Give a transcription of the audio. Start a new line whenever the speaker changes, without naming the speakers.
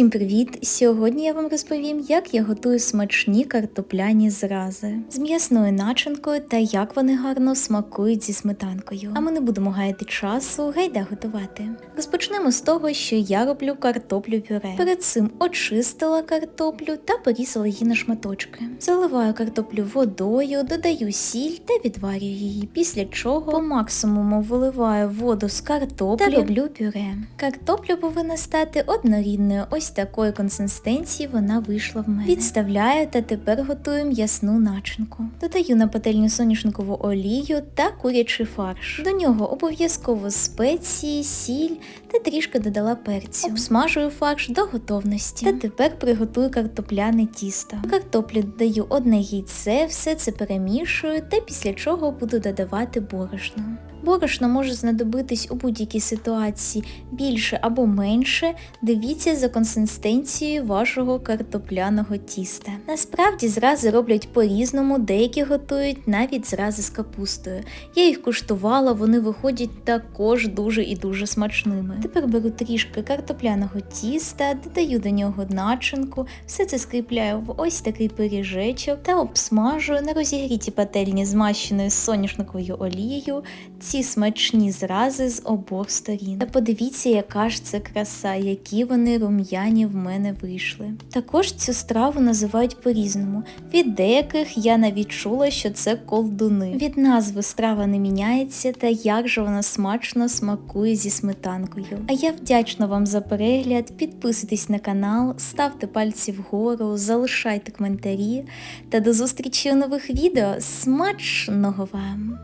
Всім привіт! Сьогодні я вам розповім, як я готую смачні картопляні зрази з м'ясною начинкою та як вони гарно смакують зі сметанкою. А ми не будемо гаяти часу, гайда готувати. Розпочнемо з того, що я роблю картоплю пюре. Перед цим очистила картоплю та порізала її на шматочки. Заливаю картоплю водою, додаю сіль та відварюю її. Після чого по максимуму виливаю воду з картоплі та роблю пюре. Картопля повинна стати однорідною. Ось такої консистенції вона вийшла в мене. Відставляю та тепер готую м'ясну начинку. Додаю на пательню соняшникову олію та курячий фарш. До нього обов'язково спеції, сіль та трішки додала перцю. Обсмажую фарш до готовності. Та тепер приготую картопляне тісто. В картоплю додаю одне яйце, все це перемішую та після чого буду додавати борошно. Борошно може знадобитись у будь-якій ситуації більше або менше. Дивіться за консистенцією вашого картопляного тіста. Насправді зрази роблять по-різному, деякі готують навіть зрази з капустою. Я їх куштувала, вони виходять також дуже і дуже смачними. Тепер беру трішки картопляного тіста, додаю до нього начинку, все це скріпляю в ось такий пиріжечок та обсмажую на розігріті пательні змащеною соняшниковою олією ці смачні зрази з обох сторін. Та подивіться, яка ж це краса, які вони рум'яні в мене вийшли. Також цю страву називають по-різному. Від деяких я навіть чула, що це колдуни. Від назви страва не міняється, та як же вона смачно смакує зі сметанкою. А я вдячна вам за перегляд. Підписуйтесь на канал, ставте пальці вгору, залишайте коментарі та до зустрічі у нових відео. Смачного вам!